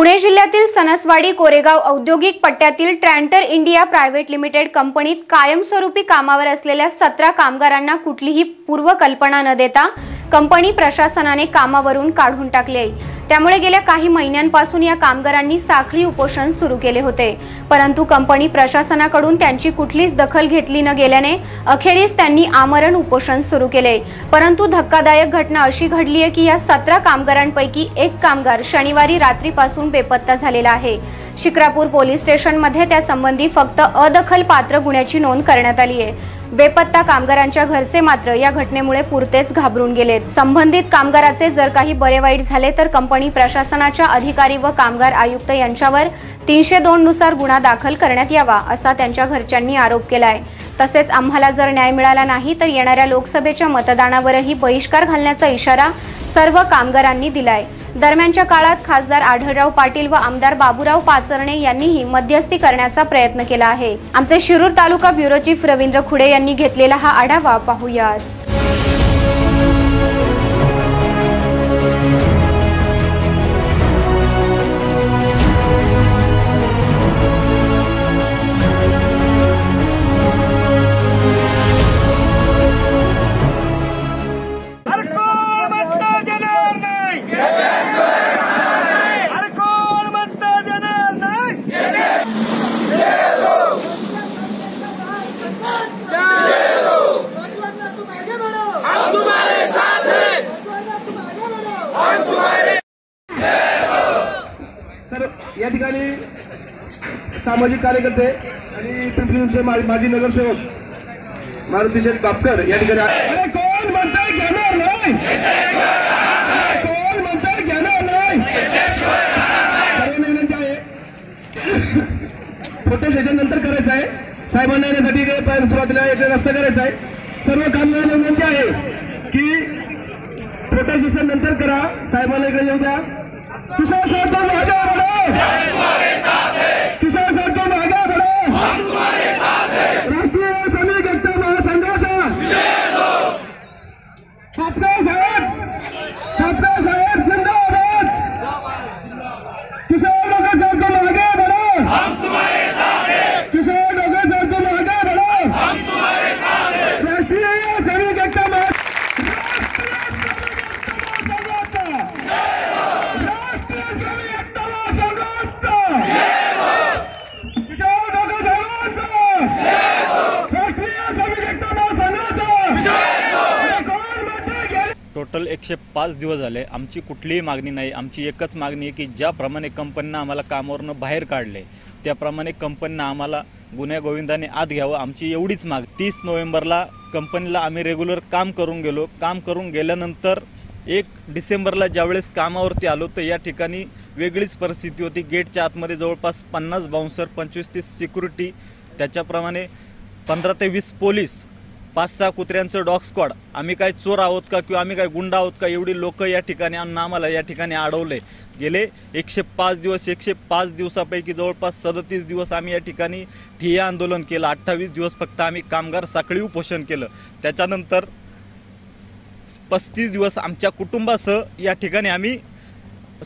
पुणे जिल्ह्यातील सनसवाडी कोरेगाव औद्योगिक पट्ट्यातील ट्रॅन्टर इंडिया प्रायव्हेट लिमिटेड कंपनीत कायमस्वरूपी कामावर असलेल्या सतरा कामगारांना कुठलीही पूर्वकल्पना न देता कंपनी प्रशासनाने कामावरून काढून टाकले. आहे त्यामुळे गेल्या काही महिन्यांपासून या कामगारांनी साखळी उपोषण सुरू केले होते. परंतु कंपनी प्रशासनाकडून त्यांची कुठलीच दखल घेतली न गेल्याने अखेरीस त्यांनी आमरण उपोषण सुरू केले. परंतु धक्कादायक घटना अशी घडली आहे की या सतरा कामगारांपैकी एक कामगार शनिवारी रात्रीपासून बेपत्ता झालेला आहे. शिक्रापूर पोलीस स्टेशनमध्ये त्यासंबंधी फक्त अदखल पात्र गुन्ह्याची नोंद करण्यात आली आहे बेपत्ता कामगारांच्या घरचे मात्र या घटनेमुळे पुरतेच घाबरून गेलेत संबंधित कामगाराचे जर काही बरे वाईट झाले तर कंपनी प्रशासनाच्या अधिकारी व कामगार आयुक्त यांच्यावर तीनशे दोन नुसार गुन्हा दाखल करण्यात यावा असा त्यांच्या घरच्यांनी आरोप केलाय. तसेच आम्हाला जर न्याय मिळाला नाही तर येणाऱ्या लोकसभेच्या मतदानावरही बहिष्कार घालण्याचा इशारा सर्व कामगारांनी दिलाय. दरम्यानच्या काळात खासदार आढळराव पाटील व आमदार बाबूराव पाचरणे यांनीही मध्यस्थी करण्याचा प्रयत्न केला आहे. आमचे शिरूर तालुका ब्युरो चीफ रवींद्र खुडे यांनी घेतलेला हा आढावा पाहूयात. तर या ठिकाणी सामाजिक कार्यकर्ते आणि पिंपरीचे माजी नगरसेवक मारुती शेठ बापकर या ठिकाणी कोण म्हणताय घेणार नाही? कोण म्हणताय घेणार नाही? विनंती आहे. फोटो सेशन नंतर करायचं आहे. साहेबांना येण्यासाठी सुरुवातीला एक रस्ता करायचा आहे. सर्व कामगारांना विनंती आहे की छोटं शिक्षण नंतर करा. साहेबाला इकडे किशोर सर तो मागे बडो किशोर सर तो मागे बडो राष्ट्रीय श्रमिक एकता महासंघाचा. साहेब. ठाकरे साहेब, जिंदाबाद. किशोर डोके सर तो मागे बडो किशोर डोके सर तो मागे बडो राष्ट्रीय श्रमिक एकता महासंघ टोटल एकशे पाच दिवस झाले. आमची कुठलीही मागणी नाही. आमची एकच मागणी आहे की ज्याप्रमाणे कंपनीनं आम्हाला कामावरनं बाहेर काढले त्याप्रमाणे कंपनीनं आम्हाला गुन्ह्या गोविंदाने आत घ्यावं आमची एवढीच माग तीस नोव्हेंबरला कंपनीला आम्ही रेग्युलर काम करून गेलो. काम करून गेल्यानंतर एक डिसेंबरला ज्यावेळेस कामावरती आलो तर या ठिकाणी वेगळीच परिस्थिती होती. गेटच्या आतमध्ये जवळपास पन्नास बाउन्सर पंचवीस तीस सिक्युरिटी त्याच्याप्रमाणे पंधरा ते वीस पोलीस पाच सहा कुत्र्यांचं डॉग स्क्वॉड. आम्ही काय चोर आहोत का किंवा आम्ही काय गुंड आहोत का? एवढी लोक या ठिकाणी आणून आम्हाला या ठिकाणी अडवले. गेले एकशे पाच दिवस एकशे पाच दिवसापैकी जवळपास सदतीस दिवस आम्ही या ठिकाणी ठिय्या आंदोलन केलं. अठ्ठावीस दिवस फक्त आम्ही कामगार साखळी उपोषण केलं. त्याच्यानंतर पस्तीस दिवस आमच्या कुटुंबासह या ठिकाणी आम्ही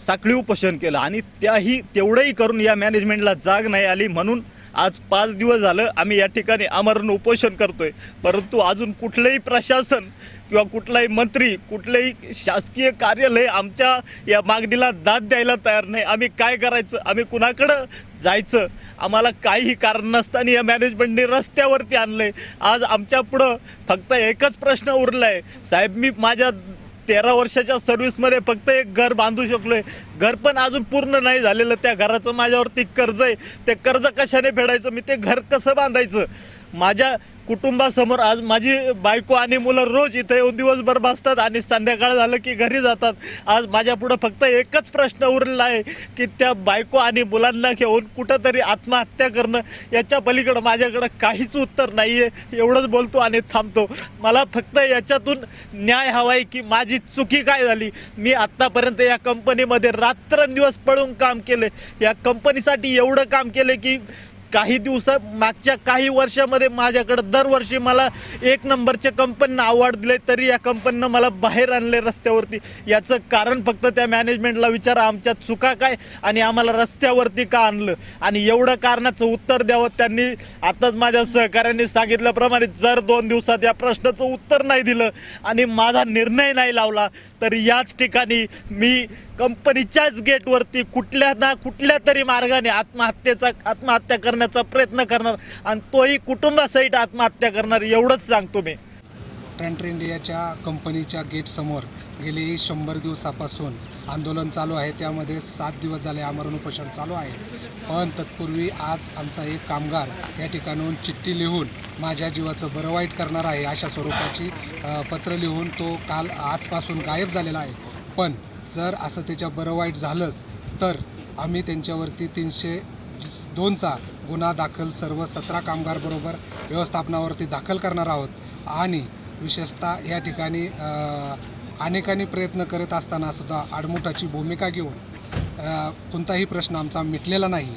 साखळी उपोषण केलं. आणि त्याही तेवढंही करून या मॅनेजमेंटला जाग नाही आली म्हणून आज पाच दिवस झालं आम्ही या ठिकाणी आमरण उपोषण करतोय. परंतु अजून कुठलंही प्रशासन किंवा कुठलाही मंत्री कुठलंही शासकीय कार्यालय आमच्या या मागणीला दाद द्यायला तयार नाही. आम्ही काय करायचं? आम्ही कुणाकडं जायचं? आम्हाला काहीही कारण नसताना या मॅनेजमेंटने रस्त्यावरती आणलंय. आज आमच्या पुढं फक्त एकच प्रश्न उरला आहे साहेब मी माझ्या तेरा वर्षाच्या सर्व्हिसमध्ये फक्त एक घर बांधू शकलोय. घर पण अजून पूर्ण नाही झालेलं. त्या घराचं माझ्यावरती कर्ज आहे. ते कर्ज कशाने फेडायचं? मी ते घर कसं बांधायचं? माझ्या कुटुंबासमोर आज माझी बायको आणि मुलं रोज इथं येऊन दिवसभर बसतात आणि संध्याकाळ झालं की घरी जातात. आज माझ्या पुढं फक्त एकच प्रश्न उरलेला आहे की त्या बायको आणि मुलांना घेऊन कुठंतरी आत्महत्या करणं याच्या पलीकडं माझ्याकडं काहीच उत्तर नाही आहे एवढंच बोलतो आणि थांबतो. मला फक्त याच्यातून न्याय हवा आहे की माझी चुकी काय झाली? मी आत्तापर्यंत या कंपनीमध्ये रात्रंदिवस पळून काम केले या कंपनीसाठी एवढं काम केलं की काही दिवसा मागच्या काही वर्षामध्ये माझ्याकडे दरवर्षी मला एक नंबरच्या कंपनीनं अवॉर्ड दिले तरी या कंपनीनं मला बाहेर आणले रस्त्यावरती. याचं कारण फक्त त्या मॅनेजमेंटला विचारा आमच्या चुका काय आणि आम्हाला रस्त्यावरती का आणलं? आणि एवढं कारणाचं उत्तर द्यावं त्यांनी. आताच माझ्या सहकाऱ्यांनी सांगितल्याप्रमाणे जर दोन दिवसात या प्रश्नाचं उत्तर नाही दिलं आणि माझा निर्णय नाही लावला तर याच ठिकाणी मी कंपनीच्याच गेटवरती कुठल्या ना कुठल्या तरी मार्गाने आत्महत्येचा आत्महत्या करण्याचा प्रयत्न करणार आणि तोही कुटुंबासहित आत्महत्या करणार एवढंच सांगतो मी. ट्रेंट इंडियाच्या कंपनीच्या गेटसमोर गेली शंभर दिवसापासून आंदोलन चालू आहे. त्यामध्ये सात दिवस झाले आमरण उपोषण चालू आहे. पण तत्पूर्वी आज आमचा एक कामगार या ठिकाणाहून चिठ्ठी लिहून माझ्या जीवाचं बरं वाईट करणार आहे अशा स्वरूपाची पत्र लिहून तो काल आजपासून गायब झालेला आहे. पण जर असं त्याच्या बरं वाईट झालंच तर आम्ही त्यांच्यावरती तीनशे दोनचा गुन्हा दाखल सर्व सतरा कामगारबरोबर व्यवस्थापनावरती दाखल करणार आहोत. आणि विशेषतः या ठिकाणी अनेकांनी प्रयत्न करत असताना सुद्धा आडमुठाची भूमिका घेऊन कोणताही प्रश्न आमचा मिटलेला नाही